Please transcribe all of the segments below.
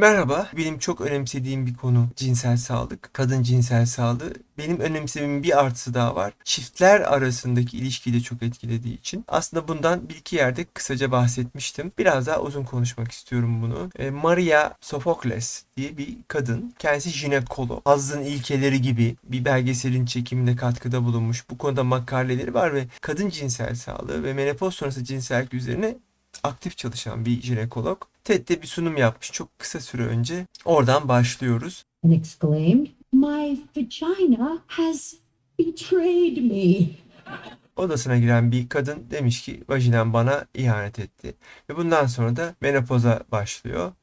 Merhaba, benim çok önemsediğim bir konu cinsel sağlık, kadın cinsel sağlığı. Benim önemsememin bir artısı daha var. Çiftler arasındaki ilişkiyi de çok etkilediği için. Aslında bundan bir iki yerde kısaca bahsetmiştim. Biraz daha uzun konuşmak istiyorum bunu. E, Maria Sophocles diye bir kadın. Kendisi jinekolog. Hazzın ilkeleri gibi bir belgeselin çekiminde katkıda bulunmuş. Bu konuda makaleleri var ve kadın cinsel sağlığı ve menopoz sonrası cinsellik üzerine aktif çalışan bir jinekolog. TED'de bir sunum yapmış çok kısa süre önce. Oradan başlıyoruz. and exclaimed, My vagina has betrayed me. Odasına giren bir kadın demiş ki vajinem bana ihanet etti. Ve bundan sonra da menopoza başlıyor.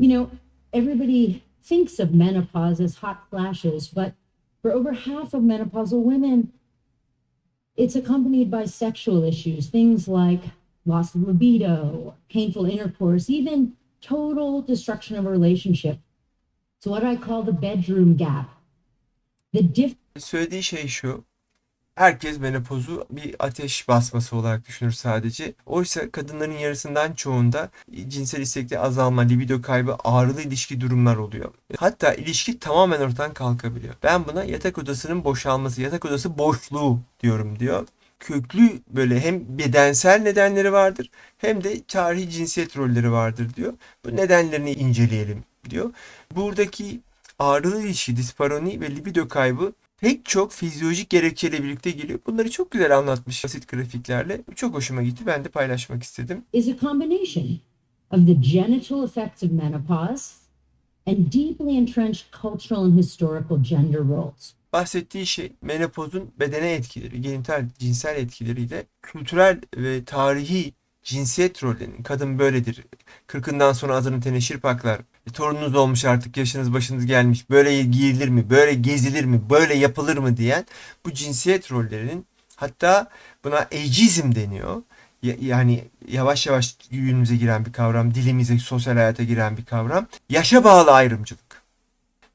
You know, everybody thinks of menopause as hot flashes, but for over half of menopausal women, it's accompanied by sexual issues, things like loss of libido, painful intercourse, even total destruction of a relationship. It's what I call the bedroom gap. The diff Söylediği şey şu. Herkes menopozu bir ateş basması olarak düşünür sadece. Oysa kadınların yarısından çoğunda cinsel istekte azalma, libido kaybı, ağrılı ilişki durumlar oluyor. Hatta ilişki tamamen ortadan kalkabiliyor. Ben buna yatak odasının boşalması, yatak odası boşluğu diyorum diyor. Köklü böyle hem bedensel nedenleri vardır hem de tarihi cinsiyet rolleri vardır diyor. Bu nedenlerini inceleyelim diyor. Buradaki ağrılı ilişki, disparoni ve libido kaybı pek çok fizyolojik gerekçeyle birlikte geliyor. Bunları çok güzel anlatmış basit grafiklerle. Çok hoşuma gitti. Ben de paylaşmak istedim. is a combination of the genital effects of menopause and deeply entrenched cultural and historical gender roles. Bahsettiği şey menopozun bedene etkileri, genital cinsel etkileriyle kültürel ve tarihi cinsiyet rollerinin kadın böyledir. Kırkından sonra azını teneşir paklar. E, torununuz olmuş artık yaşınız başınız gelmiş. Böyle giyilir mi? Böyle gezilir mi? Böyle yapılır mı diyen bu cinsiyet rollerinin hatta buna ageizm deniyor. Ya- Yani yavaş yavaş günümüze giren bir kavram, dilimize, sosyal hayata giren bir kavram. Yaşa bağlı ayrımcılık.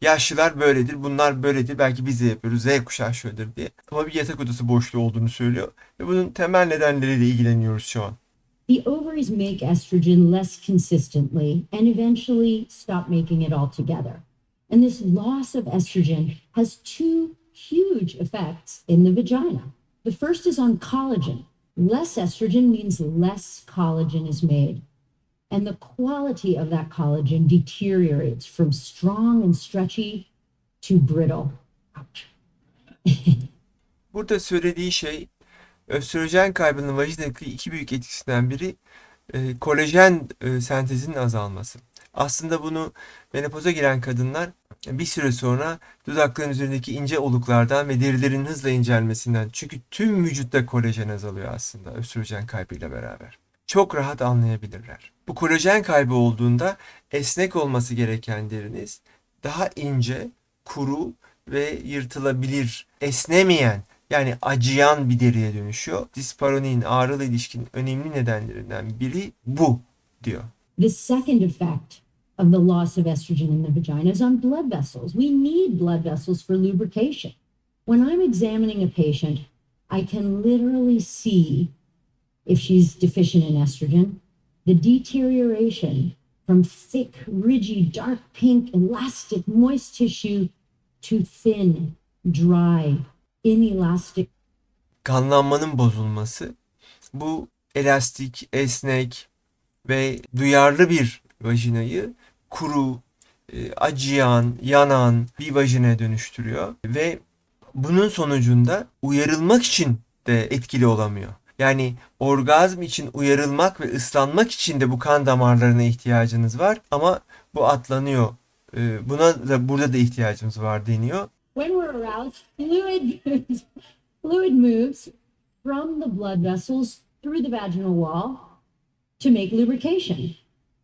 Yaşlılar böyledir, bunlar böyledir. Belki biz de yapıyoruz. Z kuşağı şöyledir diye. Ama bir yatak odası boşluğu olduğunu söylüyor. Ve bunun temel nedenleriyle ilgileniyoruz şu an. The ovaries make estrogen less consistently and eventually stop making it altogether. And this loss of estrogen has two huge effects in the vagina. The first is on collagen. Less estrogen means less collagen is made. And the quality of that collagen deteriorates from strong and stretchy to brittle. Burada söylediği şey östrojen kaybının vajinadaki iki büyük etkisinden biri e, kolajen e, sentezinin azalması. Aslında bunu menopoza giren kadınlar bir süre sonra dudakların üzerindeki ince oluklardan ve derilerin hızla incelmesinden çünkü tüm vücutta kolajen azalıyor aslında östrojen kaybıyla beraber. Çok rahat anlayabilirler. Bu kolajen kaybı olduğunda esnek olması gereken deriniz daha ince, kuru ve yırtılabilir, esnemeyen yani acıyan bir deriye dönüşüyor. Disparoninin ağrılı ilişkinin önemli nedenlerinden biri bu diyor. The second effect of the loss of estrogen in the vagina is on blood vessels. We need blood vessels for lubrication. When I'm examining a patient, I can literally see if she's deficient in estrogen, the deterioration from thick, ridgy, dark pink, elastic, moist tissue to thin, dry, inelastic, Kanlanmanın bozulması bu elastik, esnek ve duyarlı bir vajinayı kuru, e, acıyan, yanan bir vajinaya dönüştürüyor ve bunun sonucunda uyarılmak için de etkili olamıyor. Yani orgazm için uyarılmak ve ıslanmak için de bu kan damarlarına ihtiyacınız var ama bu atlanıyor. E, Buna da burada da ihtiyacımız var deniyor. when we're aroused, fluid fluid moves from the blood vessels through the vaginal wall to make lubrication.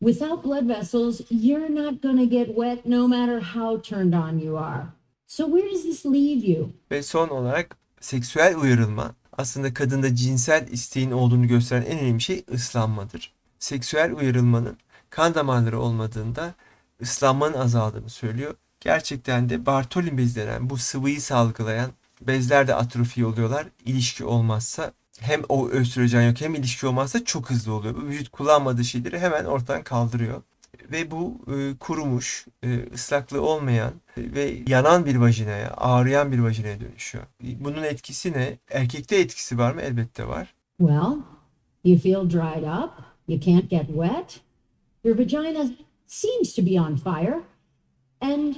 Without blood vessels, you're not going to get wet no matter how turned on you are. So where does this leave you? Ve son olarak seksüel uyarılma aslında kadında cinsel isteğin olduğunu gösteren en önemli şey ıslanmadır. Seksüel uyarılmanın kan damarları olmadığında ıslanmanın azaldığını söylüyor. Gerçekten de Bartolin bezi denen bu sıvıyı salgılayan bezler de atrofi oluyorlar. İlişki olmazsa hem o östrojen yok hem ilişki olmazsa çok hızlı oluyor. Bu vücut kullanmadığı şeyleri hemen ortadan kaldırıyor. Ve bu e, kurumuş, e, ıslaklığı olmayan e, ve yanan bir vajinaya, ağrıyan bir vajinaya dönüşüyor. Bunun etkisi ne? Erkekte etkisi var mı? Elbette var. Well, you feel dried up, you can't get wet, your vagina seems to be on fire, and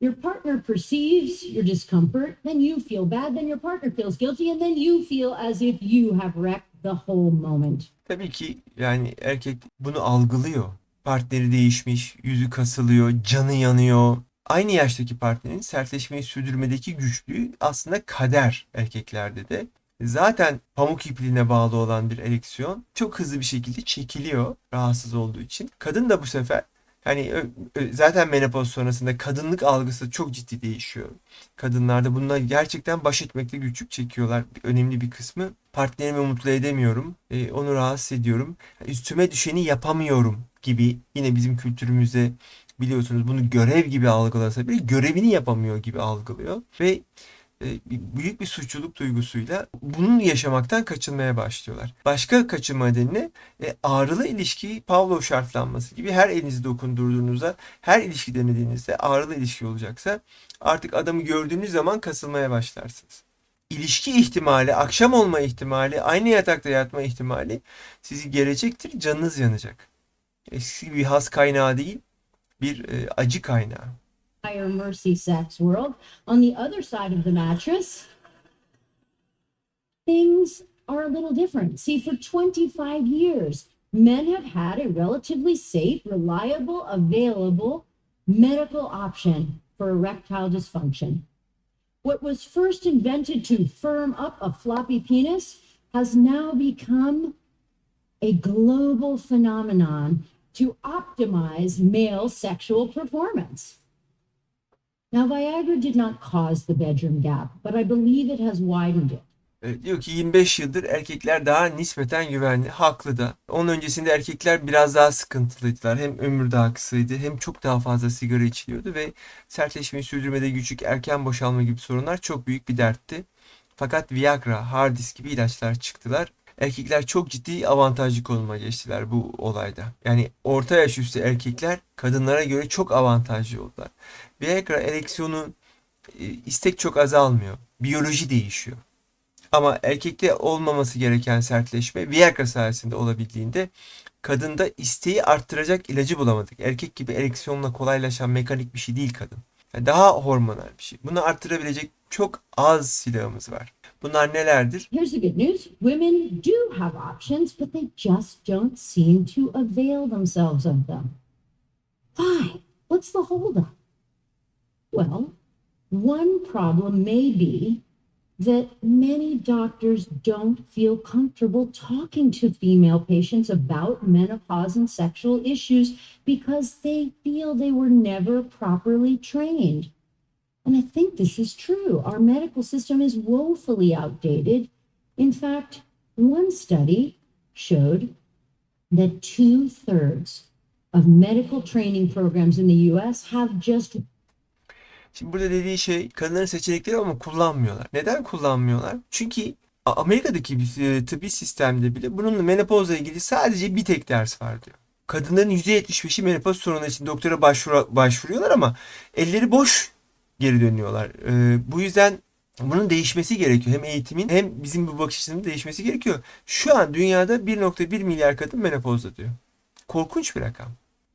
your partner perceives your discomfort, then you feel bad, then your partner feels guilty, and then you feel as if you have wrecked the whole moment. Tabii ki yani erkek bunu algılıyor. Partneri değişmiş, yüzü kasılıyor, canı yanıyor. Aynı yaştaki partnerin sertleşmeyi sürdürmedeki güçlüğü aslında kader erkeklerde de. Zaten pamuk ipliğine bağlı olan bir ereksiyon çok hızlı bir şekilde çekiliyor rahatsız olduğu için. Kadın da bu sefer hani zaten menopoz sonrasında kadınlık algısı çok ciddi değişiyor. Kadınlarda bununla gerçekten baş etmekte güçlük çekiyorlar. Önemli bir kısmı partnerimi mutlu edemiyorum, e, onu rahatsız ediyorum, üstüme düşeni yapamıyorum gibi yine bizim kültürümüzde biliyorsunuz bunu görev gibi algılasa bile görevini yapamıyor gibi algılıyor ve büyük bir suçluluk duygusuyla bunu yaşamaktan kaçınmaya başlıyorlar. Başka kaçınma nedeni e, ağrılı ilişki Pavlov şartlanması gibi her elinizi dokundurduğunuzda, her ilişki denediğinizde ağrılı ilişki olacaksa artık adamı gördüğünüz zaman kasılmaya başlarsınız. İlişki ihtimali, akşam olma ihtimali, aynı yatakta yatma ihtimali sizi gelecektir, canınız yanacak. Eski bir has kaynağı değil, bir e, acı kaynağı. Higher mercy sex world. On the other side of the mattress, things are a little different. See, for 25 years, men have had a relatively safe, reliable, available medical option for erectile dysfunction. What was first invented to firm up a floppy penis has now become a global phenomenon to optimize male sexual performance. Now, Viagra did not cause the bedroom gap, but I believe it has widened it. E, Diyor ki 25 yıldır erkekler daha nispeten güvenli. Haklı da. Onun öncesinde erkekler biraz daha sıkıntılıydılar. Hem ömür daha kısaydı hem çok daha fazla sigara içiliyordu ve sertleşmeyi sürdürmede güçlük, erken boşalma gibi sorunlar çok büyük bir dertti. Fakat Viagra, Hardis gibi ilaçlar çıktılar. Erkekler çok ciddi avantajlı konuma geçtiler bu olayda. Yani orta yaş üstü erkekler kadınlara göre çok avantajlı oldular. Viagra ereksiyonu e, istek çok azalmıyor. Biyoloji değişiyor. Ama erkekte olmaması gereken sertleşme Viagra sayesinde olabildiğinde kadında isteği arttıracak ilacı bulamadık. Erkek gibi ereksiyonla kolaylaşan mekanik bir şey değil kadın. Yani daha hormonal bir şey. Bunu arttırabilecek çok az silahımız var. Bunlar nelerdir? Here's the good news women do have options, but they just don't seem to avail themselves of them. Why? What's the holdup? Well, one problem may be that many doctors don't feel comfortable talking to female patients about menopause and sexual issues because they feel they were never properly trained. And I think this is true. Our medical system is woefully outdated. In fact, one study showed that two thirds of medical training programs in the US have just Şimdi burada dediği şey kadınların seçenekleri ama kullanmıyorlar. Neden kullanmıyorlar? Çünkü Amerika'daki bir e, tıbbi sistemde bile bununla menopozla ilgili sadece bir tek ders var diyor. Kadınların %75'i menopoz sorunu için doktora başvuru, başvuruyorlar ama elleri boş geri dönüyorlar. Ee, bu yüzden bunun değişmesi gerekiyor. Hem eğitimin hem bizim bu bakış açısının değişmesi gerekiyor. Şu an dünyada 1.1 milyar kadın menopozda diyor. Korkunç bir rakam.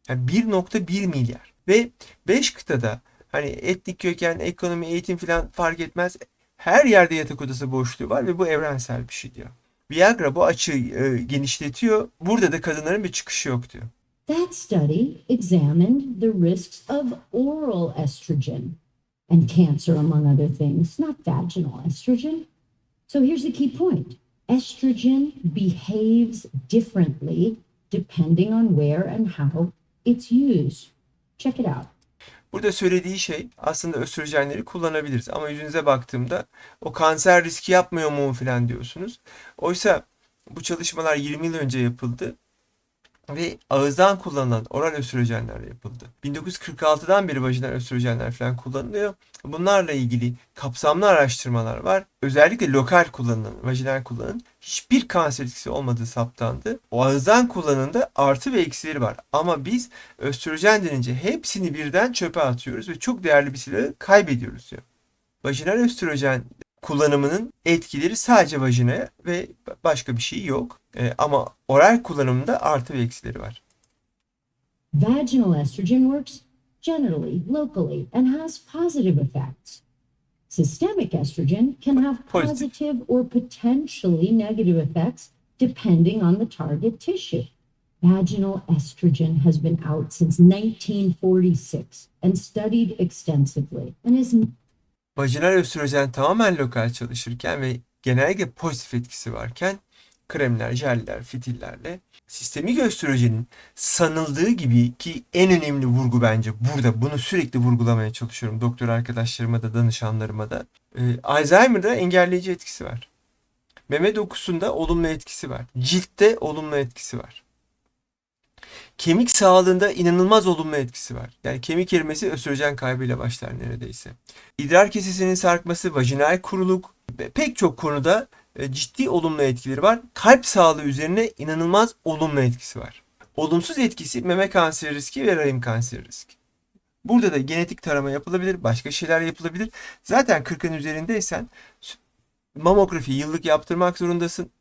Yani 1.1 milyar. Ve 5 kıtada hani etnik köken, ekonomi, eğitim falan fark etmez. Her yerde yatak odası boşluğu var ve bu evrensel bir şey diyor. Viagra bu açığı e, genişletiyor. Burada da kadınların bir çıkışı yok diyor. That study examined the risks of oral estrogen and cancer, among other things, not vaginal estrogen. So here's the key point estrogen behaves differently depending on where and how it's used. Check it out. Burada söylediği şey aslında östrojenleri kullanabiliriz ama yüzünüze baktığımda o kanser riski yapmıyor mu falan diyorsunuz. Oysa bu çalışmalar 20 yıl önce yapıldı ve ağızdan kullanılan oral östrojenler yapıldı. 1946'dan beri vajinal östrojenler falan kullanılıyor. Bunlarla ilgili kapsamlı araştırmalar var. Özellikle lokal kullanılan, vajinal kullanılan hiçbir kanser etkisi olmadığı saptandı. O ağızdan kullanımda artı ve eksileri var. Ama biz östrojen denince hepsini birden çöpe atıyoruz ve çok değerli bir silahı kaybediyoruz diyor. Vajinal östrojen kullanımının etkileri sadece vajinaya ve başka bir şey yok. Ee, ama oral kullanımında artı ve eksileri var. Vaginal estrogen works generally, locally, and has positive effects. Systemic estrogen can have positive or potentially negative effects depending on the target tissue. Vaginal estrogen has been out since 1946 and studied extensively and is Vajinal östrojen tamamen lokal çalışırken ve genellikle pozitif etkisi varken kremler, jeller, fitillerle sistemik östrojenin sanıldığı gibi ki en önemli vurgu bence burada bunu sürekli vurgulamaya çalışıyorum doktor arkadaşlarıma da danışanlarıma da Ee, Alzheimer'da engelleyici etkisi var. Meme dokusunda olumlu etkisi var. Ciltte olumlu etkisi var. Kemik sağlığında inanılmaz olumlu etkisi var. Yani kemik erimesi östrojen kaybıyla başlar neredeyse. İdrar kesesinin sarkması, vajinal kuruluk pek çok konuda e, ciddi olumlu etkileri var. Kalp sağlığı üzerine inanılmaz olumlu etkisi var. Olumsuz etkisi meme kanseri riski ve rahim kanseri riski. Burada da genetik tarama yapılabilir, başka şeyler yapılabilir. Zaten 40'ın üzerindeysen mamografi yıllık yaptırmak zorundasın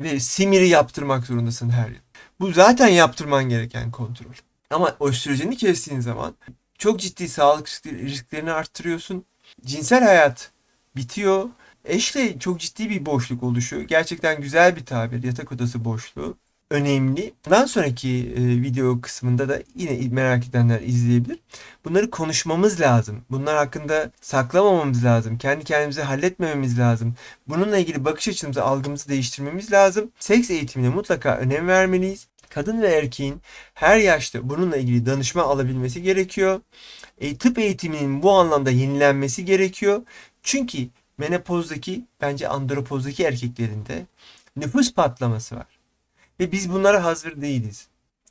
ve simiri yaptırmak zorundasın her yıl. Bu zaten yaptırman gereken kontrol. Ama östrojeni kestiğin zaman çok ciddi sağlık riskleri- risklerini arttırıyorsun. Cinsel hayat bitiyor. Eşle çok ciddi bir boşluk oluşuyor. Gerçekten güzel bir tabir. Yatak odası boşluğu. Önemli. Bundan sonraki e, video kısmında da yine merak edenler izleyebilir. Bunları konuşmamız lazım. Bunlar hakkında saklamamamız lazım. Kendi kendimize halletmememiz lazım. Bununla ilgili bakış açımızı, algımızı değiştirmemiz lazım. Seks eğitimine mutlaka önem vermeliyiz. Kadın ve erkeğin her yaşta bununla ilgili danışma alabilmesi gerekiyor. E, tıp eğitiminin bu anlamda yenilenmesi gerekiyor. Çünkü menopozdaki bence andropozdaki erkeklerinde nüfus patlaması var. Ve biz bunlara hazır değiliz.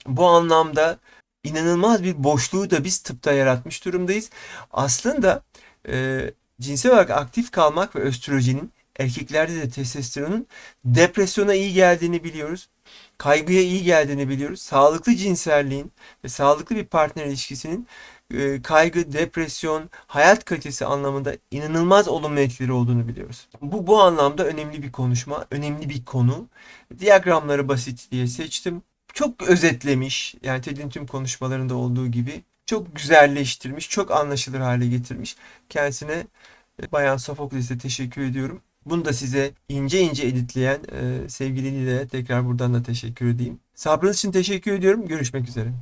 Bu anlamda inanılmaz bir boşluğu da biz tıpta yaratmış durumdayız. Aslında e, cinsel olarak aktif kalmak ve östrojenin erkeklerde de testosteronun depresyona iyi geldiğini biliyoruz. Kaygıya iyi geldiğini biliyoruz. Sağlıklı cinselliğin ve sağlıklı bir partner ilişkisinin e, kaygı, depresyon, hayat kalitesi anlamında inanılmaz olumlu etkileri olduğunu biliyoruz. Bu bu anlamda önemli bir konuşma, önemli bir konu. Diyagramları basit diye seçtim. Çok özetlemiş, yani TED'in tüm konuşmalarında olduğu gibi çok güzelleştirmiş, çok anlaşılır hale getirmiş. Kendisine e, Bayan Sofokles'e teşekkür ediyorum. Bunu da size ince ince editleyen e, sevgili Nile'ye tekrar buradan da teşekkür edeyim. Sabrınız için teşekkür ediyorum. Görüşmek üzere.